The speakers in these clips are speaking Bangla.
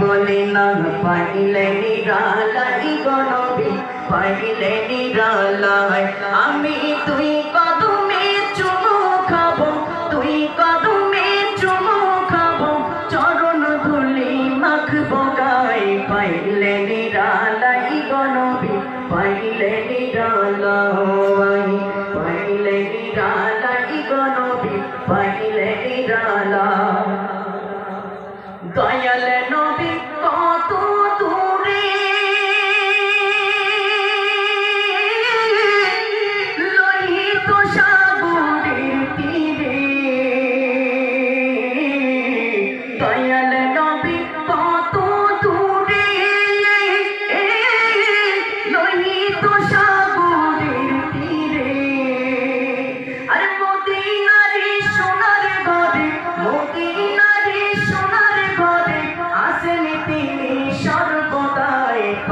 বলে না, পাইলে নিরালাই গনবি পাইলে নিরালাই আমি তুই কদমে চুমো খাব তুই কদমে চুমো খাব, চরণ ধুলি মাখবো গায়ে। পাইলে নিরালাই গনবি পাইলে নিরালাই পাইলে নিরালাই গনবি পাইলে নিরালাই দয়াল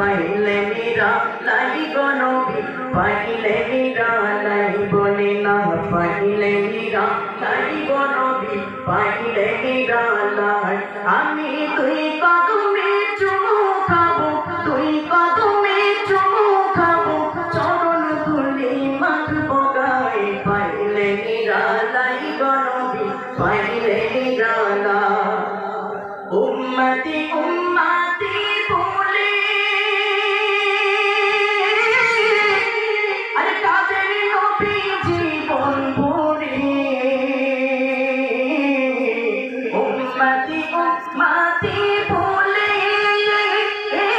পাইলে মীরা লাই গনবি পাইলে মীরা লাই বলে না পাইলে মীরা লাই গনবি পাইলে মীরা লাই আমি তুই কদমে চুমু খাব তুই কদমে চুমু খাব, চরণ তুলি মাখবো গায়ে পাইলে মীরা লাই গনবি পাইলে মীরা লাই উম্মতি